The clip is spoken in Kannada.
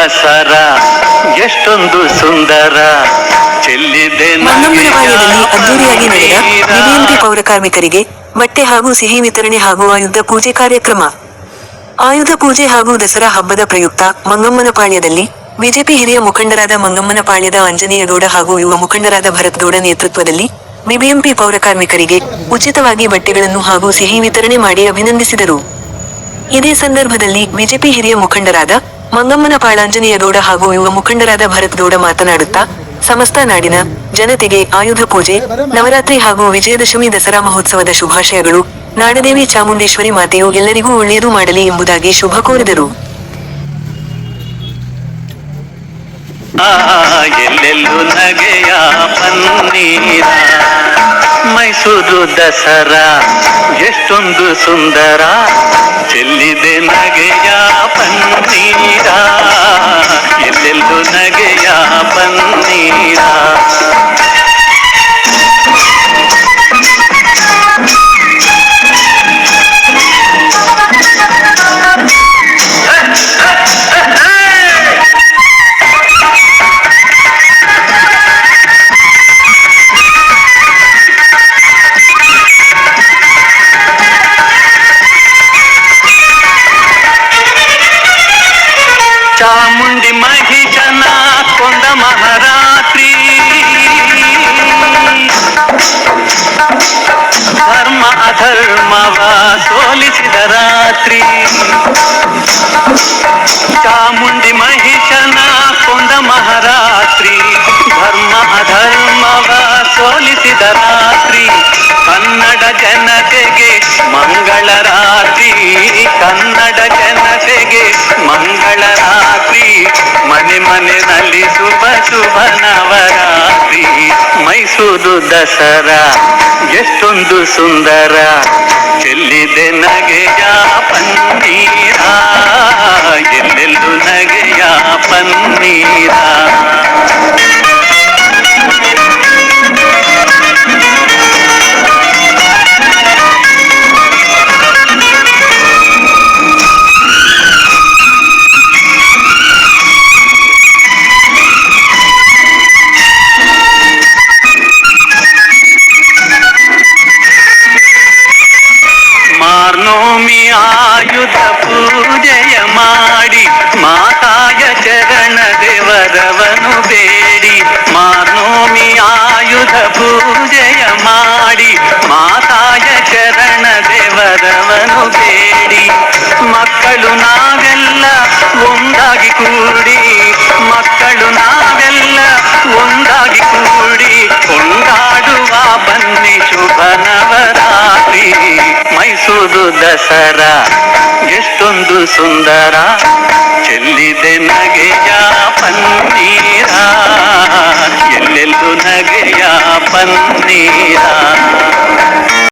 ದಸರಾ ಎಷ್ಟೊಂದು ಸುಂದರ ಚೆಲ್ಲಿದೆ ಅದ್ದೂರಿಯಾಗಿ ನಡೆದ ಬಿಬಿಎಂಪಿ ಪೌರ ಕಾರ್ಮಿಕರಿಗೆ ಬಟ್ಟೆ ಹಾಗೂ ಸಿಹಿ ವಿತರಣೆ ಹಾಗೂ ಆಯುಧ ಪೂಜೆ ಕಾರ್ಯಕ್ರಮ. ಆಯುಧ ಪೂಜೆ ಹಾಗೂ ದಸರಾ ಹಬ್ಬದ ಪ್ರಯುಕ್ತ ಮಂಗಮ್ಮನಪಾಳ್ಯದಲ್ಲಿ ಬಿಜೆಪಿ ಹಿರಿಯ ಮುಖಂಡರಾದ ಮಂಗಮ್ಮನಪಾಳ್ಯದ ಆಂಜನೇಯಗೌಡ ಹಾಗೂ ಯುವ ಮುಖಂಡರಾದ ಭರತ್ ಗೌಡ ನೇತೃತ್ವದಲ್ಲಿ ಬಿಬಿಎಂಪಿ ಪೌರ ಕಾರ್ಮಿಕರಿಗೆ ಉಚಿತವಾಗಿ ಬಟ್ಟೆಗಳನ್ನು ಹಾಗೂ ಸಿಹಿ ವಿತರಣೆ ಮಾಡಿ ಅಭಿನಂದಿಸಿದರು. ಇದೇ ಸಂದರ್ಭದಲ್ಲಿ ಬಿಜೆಪಿ ಹಿರಿಯ ಮುಖಂಡರಾದ ಮಂಗಮ್ಮನ ಪಾಳಾಂಜನೇಯಗೌಡ ಹಾಗೂ ಯುವ ಮುಖಂಡರಾದ ಭರತ್ ಗೌಡ ಮಾತನಾಡುತ್ತಾ, ಸಮಸ್ತ ನಾಡಿನ ಜನತೆಗೆ ಆಯುಧ ಪೂಜೆ, ನವರಾತ್ರಿ ಹಾಗೂ ವಿಜಯದಶಮಿ ದಸರಾ ಮಹೋತ್ಸವದ ಶುಭಾಶಯಗಳು. ನಾಡದೇವಿ ಚಾಮುಂಡೇಶ್ವರಿ ಮಾತೆಯು ಎಲ್ಲರಿಗೂ ಒಳ್ಳೆಯದು ಮಾಡಲಿ ಎಂಬುದಾಗಿ ಶುಭ ಕೋರಿದರು. ಮೈಸೂರು ದಸರಾ, ಎಷ್ಟೊಂದು ಸುಂದರ. ಚೆಲ್ಲಿದೆ ನಗೆಯ ಪನ್ನೀರ ಎಲ್ಲೆಲ್ಲೂ ನಗೆಯ ಪನ್ನೀರ ಚಾಮುಂಡಿ ಮಹಿಷನ ಕೊಂದ ಮಹಾರಾತ್ರಿ ಧರ್ಮ ಅಧರ್ಮವ ಸೋಲಿಸಿದ ರಾತ್ರಿ ಚಾಮುಂಡಿ ಮಹಿಷನ ಕೊಂದ ಮಹಾರಾತ್ರಿ ಧರ್ಮ ಅಧರ್ಮವ ಸೋಲಿಸಿದ ರಾತ್ರಿ ಕನ್ನಡ ಜನತೆಗೆ ಮಂಗಳ ರಾತ್ರಿ ಕನ್ನಡ ಮನೆಯಲ್ಲಿ ಶುಭ ಶುಭ ನವರಾತ್ರಿ. ಮೈಸೂರು ದಸರಾ ಎಷ್ಟೊಂದು ಸುಂದರ. ಚೆಲ್ಲಿದೆ ನಗೆಯ ಪನ್ನೀರ? ಎಲ್ಲೆಲ್ಲೂ ನಗೆಯ ಪನ್ನೀರ. ಮಾರ್ನೋಮಿ ಆಯುಧ ಪೂಜೆಯ ಮಾಡಿ ಮಾತಾಯ ಚರಣ ದೇವರವನು ಬೇಡಿ. ಮಾನೋಮಿ ಆಯುಧ ಪೂಜೆಯ ಮಾಡಿ ಮಾತಾಯ ಚರಣ ದೇವರವನು ಬೇಡಿ. ಮಕ್ಕಳು ನಾವೆಲ್ಲ ಒಂದಾಗಿ ಕೂಡಿ, ಮಕ್ಕಳು ನಾವೆಲ್ಲ ಒಂದಾಗಿ ಕೂಡಿ, ಕೊಂಡಾಡುವ ಬನ್ನಿ ಶುಭ ಮೈಸೂರು ದಸರಾ. ಎಷ್ಟೊಂದು ಸುಂದರ. ಚೆಲ್ಲಿದೆ ನಗೆಯ ಪನ್ನೀರ. ಎಲ್ಲೆಲ್ಲೂ ನಗೆಯ ಪನ್ನೀರ.